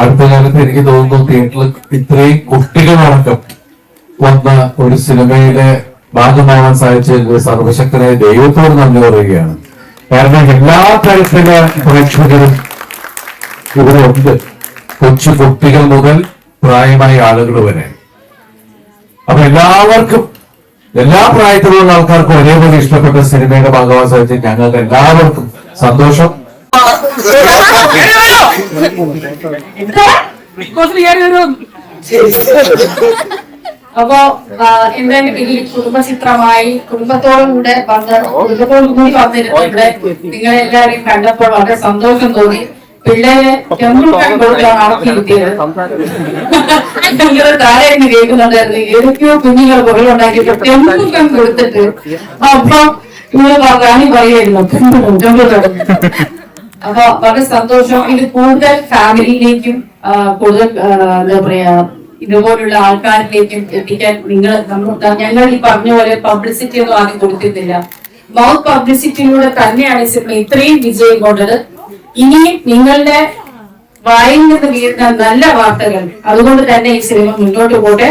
അടുത്ത കാലത്ത് എനിക്ക് തോന്നുന്നു തിയേറ്ററിൽ ഇത്രയും കുട്ടികളടക്കം വന്ന ഒരു സിനിമയുടെ ഭാഗമാവാൻ സാധിച്ചത് സർവശക്തനായ ദൈവത്തോട് നന്ദി പറയുകയാണ്. കാരണം എല്ലാ തരത്തിലെ പ്രേക്ഷകരും ഇവിടെ ഉണ്ട്. കൊച്ചു കുട്ടികൾ മുതൽ പ്രായമായ ആളുകൾ വരെ. അപ്പൊ എല്ലാവർക്കും എല്ലാ പ്രായത്തിലുള്ള ആൾക്കാർക്കും ഒരേപോലെ ഇഷ്ടപ്പെട്ട സിനിമയുടെ ഭാഗമാകാൻ സാധിച്ചത് ഞങ്ങൾക്ക് എല്ലാവർക്കും സന്തോഷം. അപ്പോ എന്റെ ഈ കുടുംബചിത്രമായി കുടുംബത്തോടും കൂടെ വന്ന് കുടുംബത്തോടും കൂടി വന്നിരുന്നു ഇവിടെ. നിങ്ങളെ എല്ലാവരെയും കണ്ടപ്പോൾ വളരെ സന്തോഷം തോന്നി. പിള്ളേരെ ടെമ്പിൾ കൊടുത്താണ് നടത്തിയിരുത്തിയത് കിട്ടിയത് ഇരുന്ന് കേൾക്കുന്നുണ്ടായിരുന്നു ഏതൊക്കെയോ കുഞ്ഞുങ്ങൾ പുറകുണ്ടാക്കിയിട്ട് ടെമ്പിൾ കം കൊടുത്തിട്ട്. അപ്പൊ ഇവിടെ റാണി പറയായിരുന്നു ടെമ്പിൾ ടെമ്പിൾ അപ്പൊ വളരെ സന്തോഷം. ഇത് കൂടുതൽ ഫാമിലിയിലേക്കും കൂടുതൽ എന്താ പറയാ ഇതുപോലുള്ള ആൾക്കാരിലേക്കും എത്തിക്കാൻ നിങ്ങൾ ഞങ്ങൾ ഈ പറഞ്ഞ പോലെ പബ്ലിസിറ്റി ഒന്നും ആദ്യം കൊടുക്കുന്നില്ല. മൗത്ത് പബ്ലിസിറ്റിയിലൂടെ തന്നെയാണ് ഈ സിനിമ ഇത്രയും വിജയം കൊണ്ടത്. ഇനിയും നിങ്ങളുടെ വായിൽ നിന്ന് വീഴുന്ന നല്ല വാർത്തകൾ അതുകൊണ്ട് തന്നെ ഈ സിനിമ മുന്നോട്ട് പോട്ടെ.